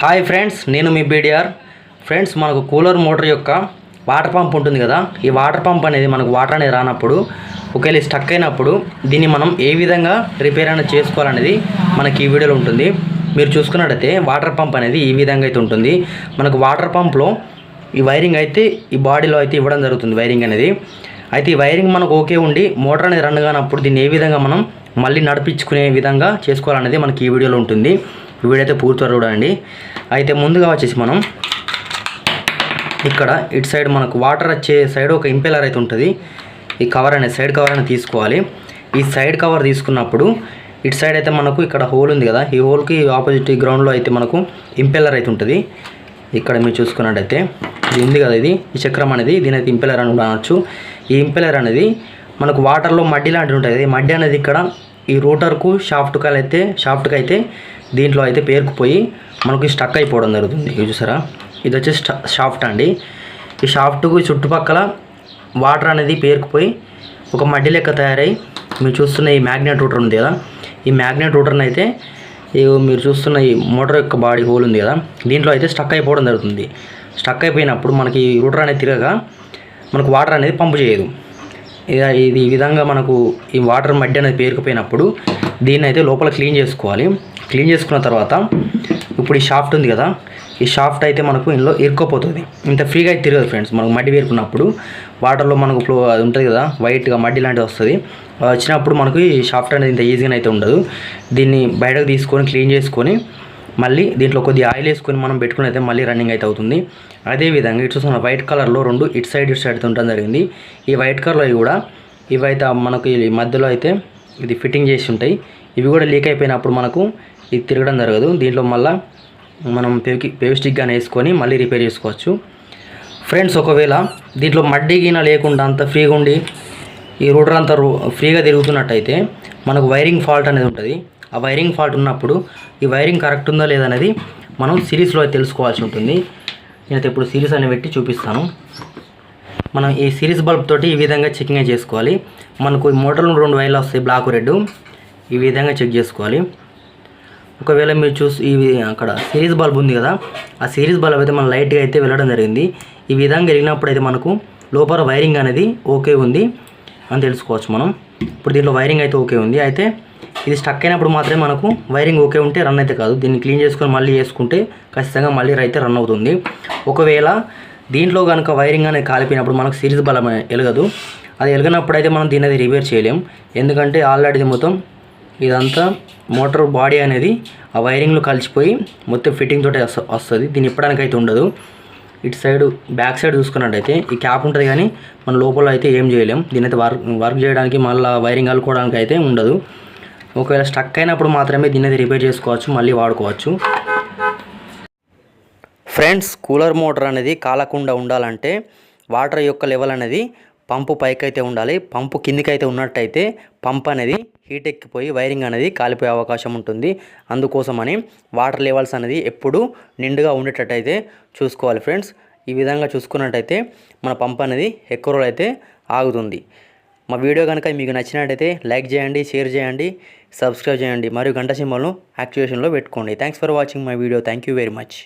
Hi friends నేను మీ BDR. Friends మనకు కూలర్ మోటార్ యొక్క వాటర్ పంప్ ఉంటుంది కదా ఈ వాటర్ పంప్ అనేది మనకు వాటర్ అనేది రానప్పుడు ఒకవేళ స్టక్ అయినప్పుడు దీన్ని మనం ఏ విధంగా రిపేర్ అనేది చేసుకోవాలనేది మనకి ఈ వీడియోలో ఉంటుంది. మీరు చూసుకున్నట్టయితే వాటర్ పంప్ అనేది ఈ విధంగా అయితే ఉంటుంది. మనకు వాటర్ పంప్లో ఈ వైరింగ్ అయితే ఈ బాడీలో అయితే ఇవ్వడం జరుగుతుంది వైరింగ్ అనేది. అయితే ఈ వైరింగ్ మనకు ఓకే ఉండి మోటార్ అనేది రన్ కానప్పుడు దీన్ని ఏ విధంగా మనం మళ్ళీ నడిపించుకునే విధంగా చేసుకోవాలనేది మనకి ఈ వీడియోలో ఉంటుంది. వీడైతే పూర్తిగా చూడండి. అయితే ముందుగా వచ్చేసి మనం ఇక్కడ ఇటు సైడ్ మనకు వాటర్ వచ్చే సైడ్ ఒక ఇంపెలర్ అయితే ఉంటుంది. ఈ కవర్ అనేది సైడ్ కవర్ అనేది తీసుకోవాలి. ఈ సైడ్ కవర్ తీసుకున్నప్పుడు ఇటు సైడ్ అయితే మనకు ఇక్కడ హోల్ ఉంది కదా ఈ హోల్కి ఆపోజిట్ గ్రౌండ్లో అయితే మనకు ఇంపెల్లర్ అయితే ఉంటుంది. ఇక్కడ మీరు చూసుకున్నట్టయితే ఇది ఉంది కదా ఇది ఈ చక్రం అనేది దీని అయితే ఇంపెలర్ అని కూడా అనొచ్చు. ఈ ఇంపెల్లర్ అనేది మనకు వాటర్లో మడ్డి లాంటిది ఉంటుంది మడ్డి అనేది ఇక్కడ ఈ రూటర్కు షాఫ్ట్కి అయితే షాఫ్ట్కి అయితే దీంట్లో అయితే పేరుకుపోయి మనకి స్టక్ అయిపోవడం జరుగుతుంది. ఇది చూసారా? ఇది వచ్చేసి షాఫ్ట్ అండి. ఈ షాఫ్ట్కు చుట్టుపక్కల వాటర్ అనేది పేరుకుపోయి ఒక మడ్డి లెక్క తయారై మీరు చూస్తున్న ఈ మ్యాగ్నెట్ రూటర్ ఉంది కదా? ఈ మ్యాగ్నెట్ రూటర్ని అయితే ఈ మీరు చూస్తున్న ఈ మోటార్ యొక్క బాడీ హోల్ ఉంది కదా? దీంట్లో అయితే స్టక్ అయిపోవడం జరుగుతుంది. స్టక్ అయిపోయినప్పుడు మనకి ఈ రూటర్ అనేది తిరగగా మనకు వాటర్ అనేది పంపు చేయదు. ఇది ఈ విధంగా మనకు ఈ వాటర్ మడ్డి అనేది పేరుకుపోయినప్పుడు దీన్ని అయితే లోపల క్లీన్ చేసుకోవాలి. క్లీన్ చేసుకున్న తర్వాత ఇప్పుడు ఈ షాఫ్ట్ ఉంది కదా ఈ షాఫ్ట్ అయితే మనకు ఇందులో ఇరుక్కోపోతుంది. ఇంత ఫ్రీగా అయితే తిరగదు ఫ్రెండ్స్ మనకు మడ్డి పేరుకున్నప్పుడు. వాటర్లో మనకు ఫ్లో అది ఉంటుంది కదా వైట్గా మడ్డి లాంటిది వస్తుంది. అది వచ్చినప్పుడు మనకు ఈ షాఫ్ట్ అనేది ఇంత ఈజీగా అయితే ఉండదు. దీన్ని బయటకు తీసుకొని క్లీన్ చేసుకొని మళ్ళీ దీంట్లో కొద్దిగా ఆయిల్ వేసుకొని మనం పెట్టుకుని అయితే మళ్ళీ రన్నింగ్ అయితే అవుతుంది. అదేవిధంగా ఇటు చూసిన వైట్ కలర్లో రెండు ఇటు సైడ్ ఇటు సైడ్ ఉండడం జరిగింది. ఈ వైట్ కలర్లో కూడా ఇవైతే మనకు ఈ మధ్యలో అయితే ఇది ఫిట్టింగ్ చేసి ఉంటాయి. ఇవి కూడా లీక్ అయిపోయినప్పుడు మనకు ఇది తిరగడం జరగదు. దీంట్లో మళ్ళీ మనం పేకి పేస్టిక్ కానీ వేసుకొని మళ్ళీ రిపేర్ చేసుకోవచ్చు. ఫ్రెండ్స్ ఒకవేళ దీంట్లో మడ్డి గిన లేకుండా అంత ఫ్రీగా ఉండి ఈ రూటర్ అంతా ఫ్రీగా తిరుగుతున్నట్టయితే మనకు వైరింగ్ ఫాల్ట్ అనేది ఉంటుంది. ఆ వైరింగ్ ఫాల్ట్ ఉన్నప్పుడు ఈ వైరింగ్ కరెక్ట్ ఉందా లేదా అనేది మనం సిరీస్లో తెలుసుకోవాల్సి ఉంటుంది. నేనైతే ఇప్పుడు సిరీస్ అని పెట్టి చూపిస్తాను. మనం ఈ సిరీస్ బల్బ్ తోటి ఈ విధంగా చెకింగ్ చేసుకోవాలి. మనకు ఈ మోటార్లో రెండు వైర్లు వస్తాయి బ్లాక్ రెడ్. ఈ విధంగా చెక్ చేసుకోవాలి. ఒకవేళ మీరు చూసి ఈ అక్కడ సిరీస్ బల్బ్ ఉంది కదా ఆ సిరీస్ బల్బ్ అయితే మనం లైట్గా అయితే వెళ్ళడం జరిగింది. ఈ విధంగా వెళ్ళినప్పుడు అయితే మనకు లోపల వైరింగ్ అనేది ఓకే ఉంది అని తెలుసుకోవచ్చు మనం. ఇప్పుడు దీంట్లో వైరింగ్ అయితే ఓకే ఉంది. అయితే ఇది స్టక్ అయినప్పుడు మాత్రమే మనకు వైరింగ్ ఓకే ఉంటే రన్ అయితే కాదు. దీన్ని క్లీన్ చేసుకొని మళ్ళీ వేసుకుంటే ఖచ్చితంగా మళ్ళీ అయితే రన్ అవుతుంది. ఒకవేళ దీంట్లో కనుక వైరింగ్ అనేది కాలిపోయినప్పుడు మనకు సిరీస్ బలం ఎలగదు. అది ఎలగనప్పుడు అయితే మనం దీన్ని అది రిపేర్ చేయలేం. ఎందుకంటే ఆల్రెడీ మొత్తం ఇదంతా మోటార్ బాడీ అనేది ఆ వైరింగ్లో కలిసిపోయి మొత్తం ఫిట్టింగ్ తోటి వస్త- వస్తుంది. దీన్ని ఇప్పడానికి అయితే ఉండదు. ఇటు సైడ్ బ్యాక్ సైడ్ చూసుకున్నట్టయితే ఈ క్యాప్ ఉంటుంది కానీ మన లోపల అయితే ఏం చేయలేం. దీని అయితే వర్క్ వర్క్ చేయడానికి మళ్ళీ వైరింగ్ అల్లుకోవడానికి అయితే ఉండదు. ఒకవేళ స్టక్ అయినప్పుడు మాత్రమే దీన్ని రిపేర్ చేసుకోవచ్చు మళ్ళీ వాడుకోవచ్చు. ఫ్రెండ్స్ కూలర్ మోటార్ అనేది కాలకుండా ఉండాలంటే వాటర్ యొక్క లెవెల్ అనేది పంపు పైకైతే ఉండాలి. పంపు కిందికైతే ఉన్నట్టయితే పంప్ అనేది హీట్ ఎక్కిపోయి వైరింగ్ అనేది కాలిపోయే అవకాశం ఉంటుంది. అందుకోసమని వాటర్ లెవెల్స్ అనేది ఎప్పుడు నిండుగా ఉండేటట్టయితే చూసుకోవాలి ఫ్రెండ్స్ ఈ విధంగా చూసుకున్నట్టయితే మన పంప్ అనేది ఎక్కువ రోజులు అయితే ఆగుతుంది. మా వీడియో కనుక మీకు నచ్చినట్టయితే లైక్ చేయండి షేర్ చేయండి సబ్స్క్రైబ్ చేయండి. మరియు గంట సింబల్ను యాక్టివేషన్లో పెట్టుకోండి. Thanks for watching my video thank you very much